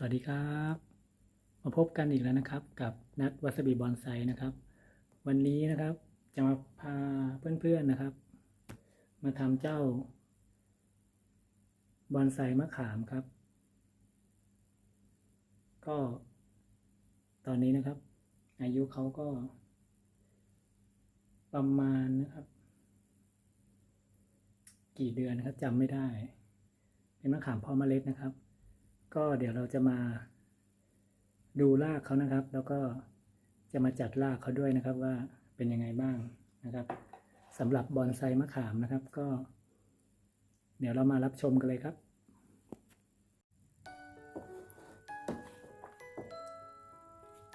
สวัสดีครับ มาพบกันอีกแล้วนะครับ กับนัดวัสบีบอนไซนะครับ วันนี้นะครับจะมาพาเพื่อนๆนะครับ มาทำเจ้า บอนไซมะขามครับ ก็ ตอนนี้นะครับ อายุเขาก็ ประมาณนะครับ กี่เดือนนะครับจำไม่ได้ เป็นมะขามเพาะเมล็ดนะครับ ก็เดี๋ยวเราจะมาดูรากเขานะครับ แล้วก็จะมาจัดรากเขาด้วยนะครับว่าเป็นยังไงบ้างนะครับสำหรับบอนไซมะขามนะครับก็ เดี๋ยวเรามารับชมกันเลยครับ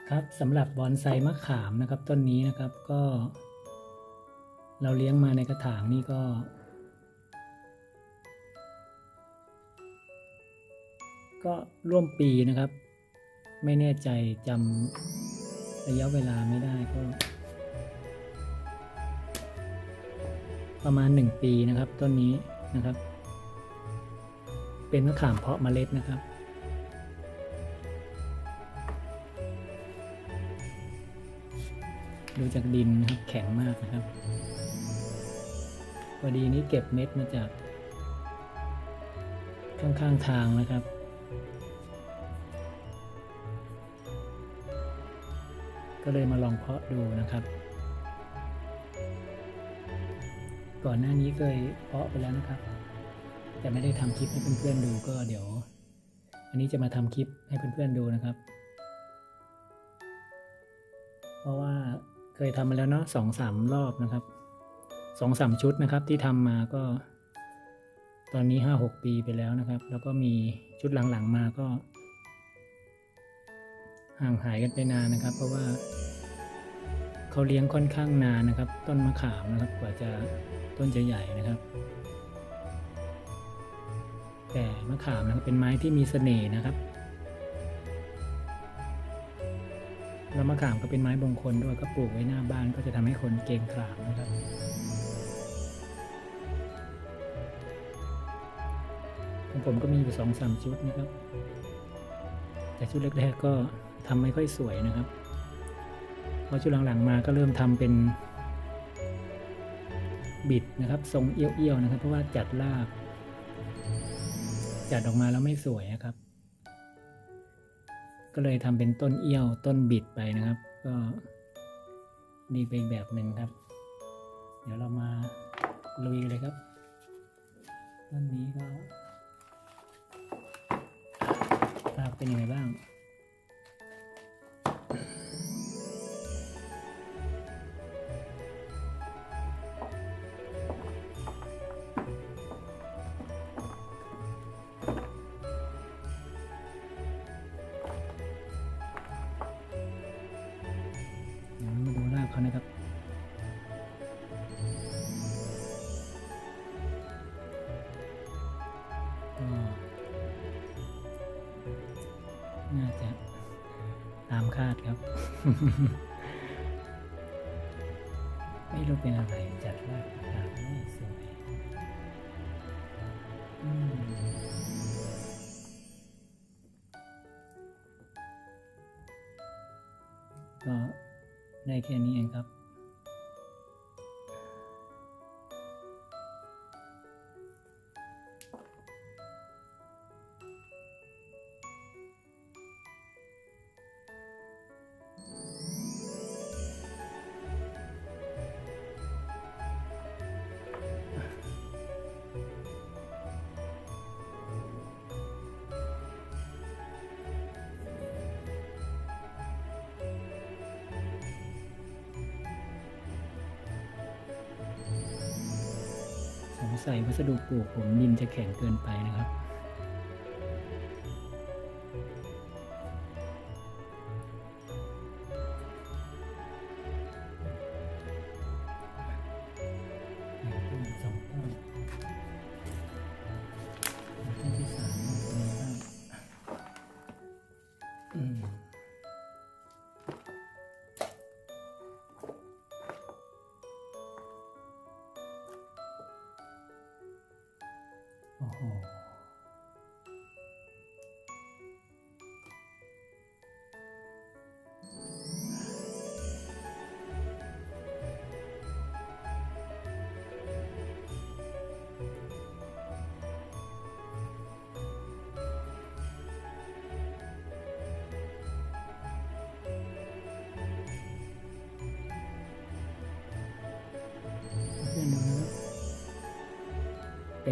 ครับสำหรับบอนไซมะขามนะครับ ต้นนี้นะครับก็ เราเลี้ยงมาในกระถางนี่ก็ ก็ร่วมปีนะครับ ไม่แน่ใจจำระยะเวลาไม่ได้ก็ ประมาณหนึ่งปีนะครับ ต้นนี้นะครับ เป็นมะขามเพาะเมล็ดนะครับดูจากดินนะครับแข็งมากนะครับพอดีนี้เก็บเม็ดมาจาก ข้างๆทางนะครับ ก็เลยมาลองเพาะดูนะครับ ก่อนหน้านี้เคยเพาะไปแล้วนะครับ แต่ไม่ได้ทำคลิปให้เพื่อนๆดูก็เดี๋ยว อันนี้จะมาทำคลิปให้เพื่อนๆดูนะครับ เพราะว่าเคยทำมาแล้วเนาะสองสามรอบนะครับสองสามชุดนะครับที่ทำมาก็ ตอนนี้ห้าหกปีไปแล้วนะครับ แล้วก็มีชุดหลังๆมาก็ ห่างหายกันไปนานนะครับ เพราะว่าเขาเลี้ยงค่อนข้างนานนะครับ ต้นมะขามนะครับ กว่าจะต้นจะใหญ่นะครับ แต่มะขามนะครับเป็นไม้ที่มีเสน่ห์นะครับแล้วมะขามก็เป็นไม้มงคลด้วยก็ปลูกไว้หน้าบ้านก็จะทำให้คนเกรงขามนะครับของผมก็มีอยู่สองสามชุดนะครับ แต่ชุดแรกๆก็ ทำไม่ค่อยสวยนะครับพอชุดหลังๆมาก็เริ่มทำเป็นบิดนะครับ ทรงเอี้ยวๆนะครับ เพราะว่าจัดราก จัดออกมาแล้วไม่สวยนะครับ ก็เลยทำเป็นต้นเอี้ยวต้นบิดไปนะครับ ก็ดีไปอีกแบบหนึ่งครับ เดี๋ยวเรามาลุยเลยครับต้นนี้ก็รากเป็นยังไงบ้าง ไม่รู้เป็นอะไรจัดว่ากตามไม่สวยอืมก็ได้แค่นี้เองครับ ใส่วัสดุปลูกผมดินจะแข็งเกินไปนะครับ โ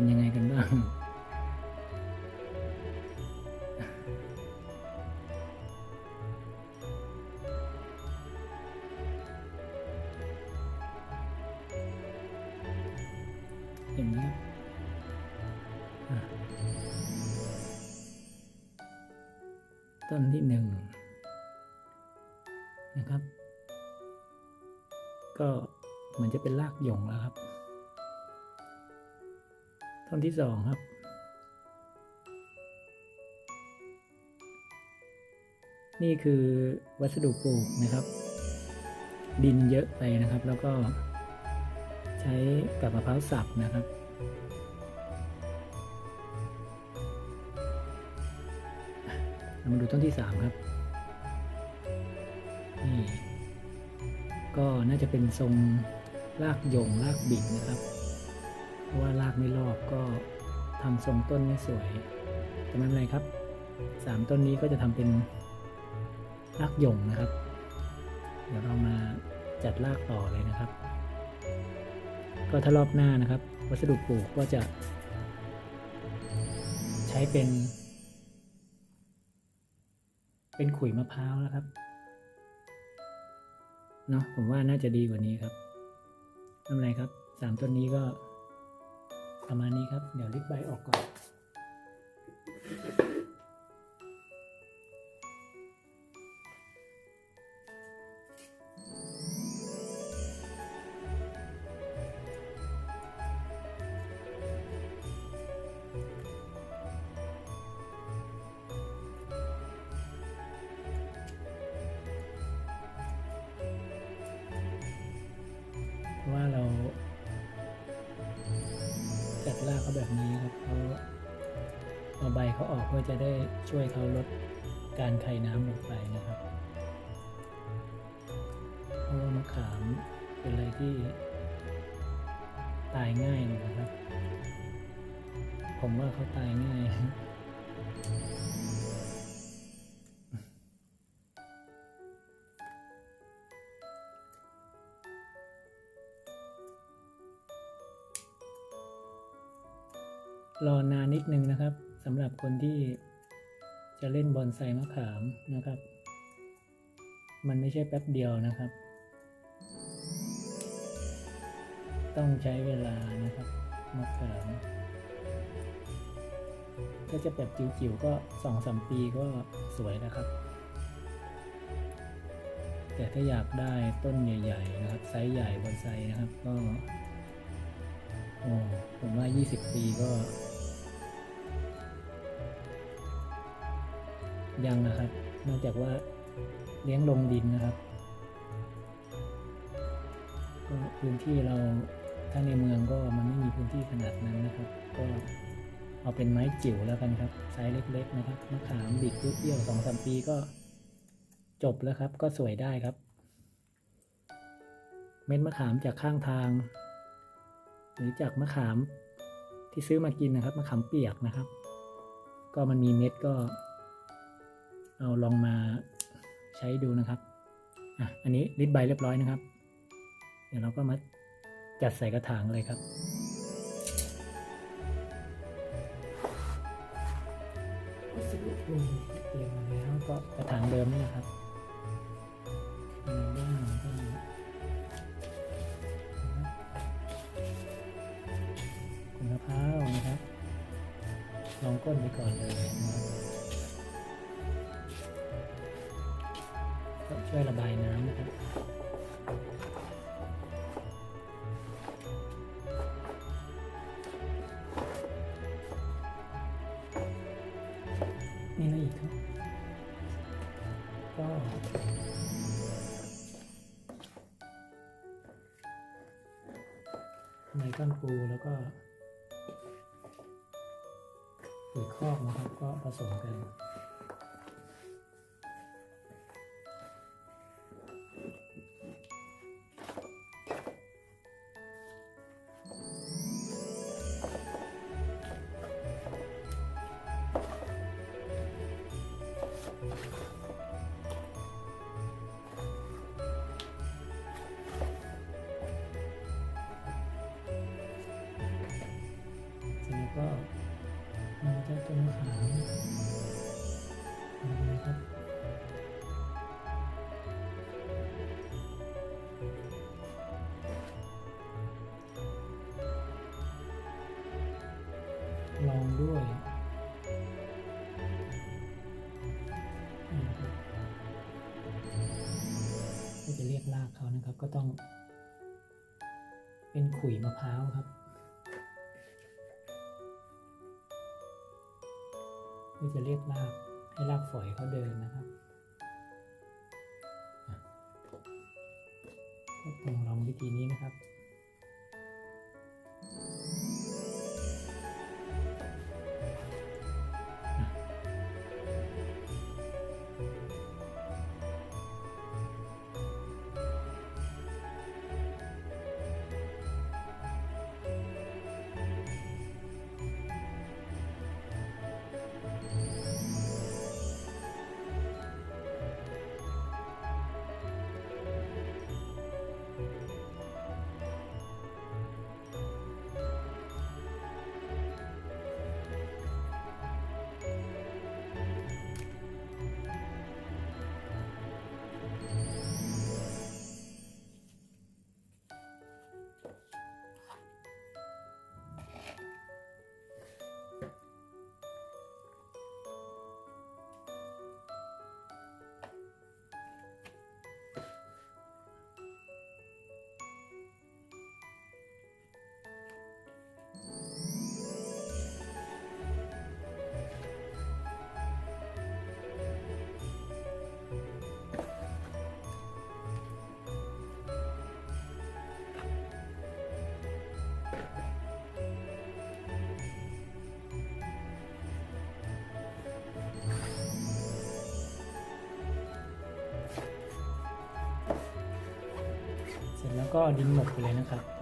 เป็นยังไงกันบ้างอย่างนี้ครับต้นที่หนึ่งนะครับ ก็เหมือนจะเป็นรากหยงแล้วครับ ต้นที่สองครับ นี่คือวัสดุปลูกนะครับ ดินเยอะไปนะครับ แล้วก็ใช้กับมะพร้าวสับนะครับเรามาดูต้นที่สามครับนี่ก็น่าจะเป็นทรงรากหยงรากบิดนะครับ เพราะว่ารากไม่รอบก็ทำทรงต้นไม่สวยแต่ไม่เป็นไรครับสามต้นนี้ก็จะทำเป็นรากหย่งนะครับ เดี๋ยวเรามาจัดรากต่อเลยนะครับ ก็ถ้ารอบหน้านะครับ วัสดุปลูกก็จะ ใช้เป็น เป็นขุยมะพร้าวแล้วครับเนาะผมว่าน่าจะดีกว่านี้ครับไม่เป็นไรครับสามต้นนี้ก็ ประมาณนี้ครับ เดี๋ยวริบใบออกก่อน ว่าเรา ราเขาแบบนี้ครับเขาเอาใบเขาออกเพื่อจะได้ช่วยเขาลดการไขน้ำลงไปนะครับเพราะว่ามะขามเป็นอะไรที่ตายง่ายนะครับ ผมว่าเขาตายง่าย รอนานนิดนึงนะครับสำหรับคนที่จะเล่นบอนไซมะขามนะครับ มันไม่ใช่แป๊บเดียวนะครับ ต้องใช้เวลานะครับมะขามถ้าจะแบบจิ๋วๆก็สองสามปีก็สวยนะครับ แต่ถ้าอยากได้ต้นใหญ่ๆนะครับไซส์ใหญ่บอนไซนะครับก็โอ้ผมว่า 20 ปีก็ ยังนะครับนอกจากว่าเลี้ยงลงดินนะครับก็พื้นที่เราถ้าในเมืองก็มันไม่มีพื้นที่ขนาดนั้นนะครับ ก็เอาเป็นไม้จิ๋วแล้วกันครับไซส์เล็ก ๆ นะครับมะขามบิดเปรี้ยวสองสามปีก็จบแล้วครับ ก็สวยได้ครับ เม็ดมะขามจากข้างทาง หรือจากมะขามที่ซื้อมากินนะครับมะขามเปียกนะครับ ก็มันมีเม็ดก็ เอาลองมาใช้ดูนะครับอะอันนี้ริดใบเรียบร้อยนะครับ เดี๋ยวเราก็มาจัดใส่กระถางเลยครับเตรียมมาแล้วก็กระถางเดิมนี่นะครับมีบ้างก็มีคุณมะพร้าวนะครับ ลองก้นไปก่อนเลย ก็ช่วยระบายน้ำนะครับนี่อะไรอีกครับก็ไม้ก้อนปูแล้วก็ปุ๋ยคอกนะครับก็ผสมกัน เป็นขาลองด้วยก็จะเรียกลากเขานะครับ ก็ต้อง เป็นขุยมะพร้าวครับ พื่อจะเรียกลากให้ลากฝอยเขาเดินนะครับก็คงลองวิธีนี้นะครับ แล้วก็ดินหมกไปเลยนะครับ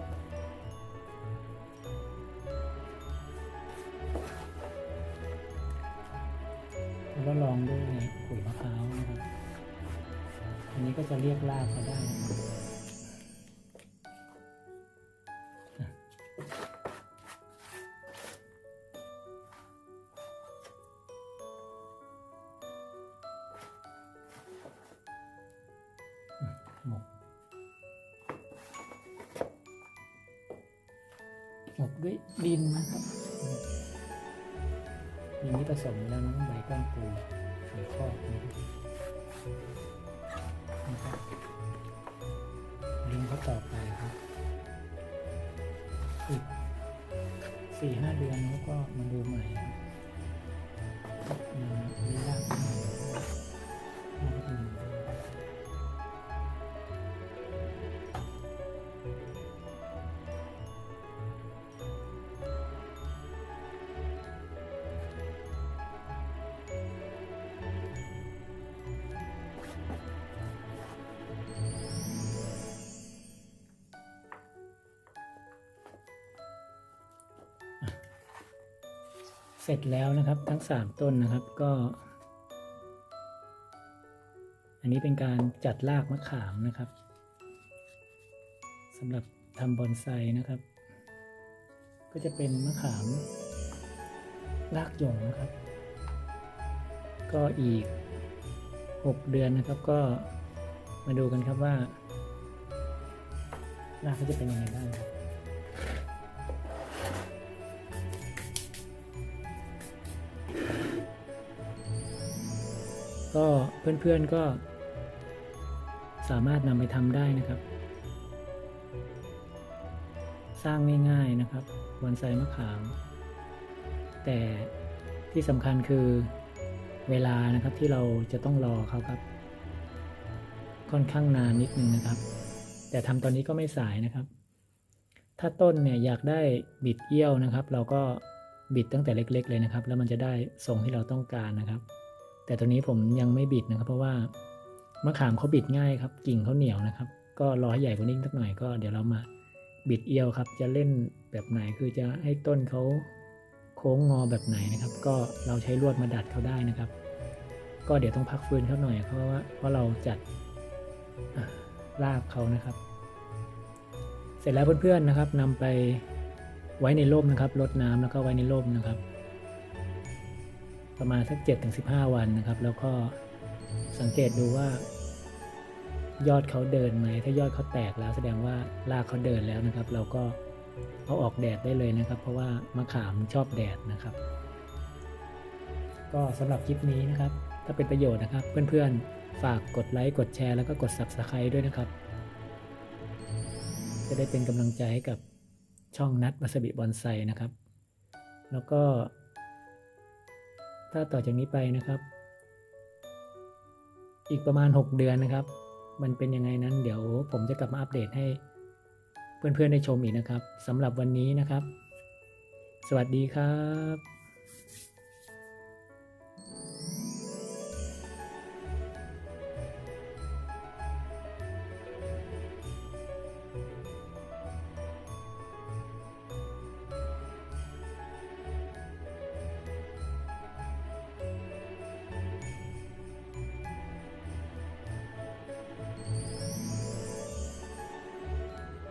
หมกด้วยดินนะครับดินที่ผสมแล้วนะใบก้านปูหรือคอกนะครับนะครับลิงเขาต่อไปครับอีกสี่ห้าเดือนแล้วก็มาดูใหม่ครับมาดูราก เสร็จแล้วนะครับทั้งสามต้นนะครับก็ อันนี้เป็นการจัดรากมะขามนะครับสำหรับทำบอนไซนะครับ ก็จะเป็นมะขามรากหยงนะครับ ก็อีก 6 เดือนนะครับก็มาดูกันครับว่ารากเขาจะเป็นยังไงบ้างครับ ก็เพื่อนๆก็ สามารถนำไปทำได้นะครับ สร้างง่ายๆนะครับบอนไซมะขาม แต่ที่สำคัญคือเวลานะครับที่เราจะต้องรอเขาครับ ค่อนข้างนานนิดนึงนะครับ แต่ทำตอนนี้ก็ไม่สายนะครับ ถ้าต้นเนี่ยอยากได้บิดเอี้ยวนะครับ เราก็บิดตั้งแต่เล็ก ๆ เลยนะครับ แล้วมันจะได้ทรงที่เราต้องการนะครับ แต่ตัวนี้ผมยังไม่บิดนะครับ เพราะว่ามะขามเขาบิดง่ายครับ กิ่งเขาเหนียวนะครับ ก็รอให้ใหญ่กว่านี้สักหน่อยก็เดี๋ยวเรามาบิดเอียวครับ จะเล่นแบบไหนคือจะให้ต้นเขาโค้งงอแบบไหนนะครับ ก็เราใช้ลวดมาดัดเขาได้นะครับ ก็เดี๋ยวต้องพักฟื้นเขาหน่อยเพราะว่าเพราะเราจัดรากเขานะครับ เสร็จแล้วเพื่อนๆนะครับนำไปไว้ในร่มนะครับรดน้ำแล้วก็ไว้ในร่มนะครับ ประมาณสัก7-15ถึง15 วันนะครับ แล้วก็สังเกตดูว่ายอดเขาเดินไหม ถ้ายอดเขาแตกแล้วแสดงว่ารากเขาเดินแล้วนะครับ เราก็เอาออกแดดได้เลยนะครับ เพราะว่ามะขามชอบแดดนะครับ ก็สำหรับคลิปนี้นะครับ ถ้าเป็นประโยชน์นะครับ เพื่อนๆ ฝากกดไลค์กดแชร์แล้วก็กด Subscribe ด้วยนะครับ จะได้เป็นกำลังใจให้กับช่องนัดวาสบิบอนไซนะครับ แล้วก็ ถ้าต่อจากนี้ไปนะครับ อีกประมาณ 6 เดือนนะครับ มันเป็นยังไงนั้น เดี๋ยวผมจะกลับมาอัปเดตให้ เพื่อนๆได้ชมอีกนะครับสำหรับวันนี้นะครับ สวัสดีครับ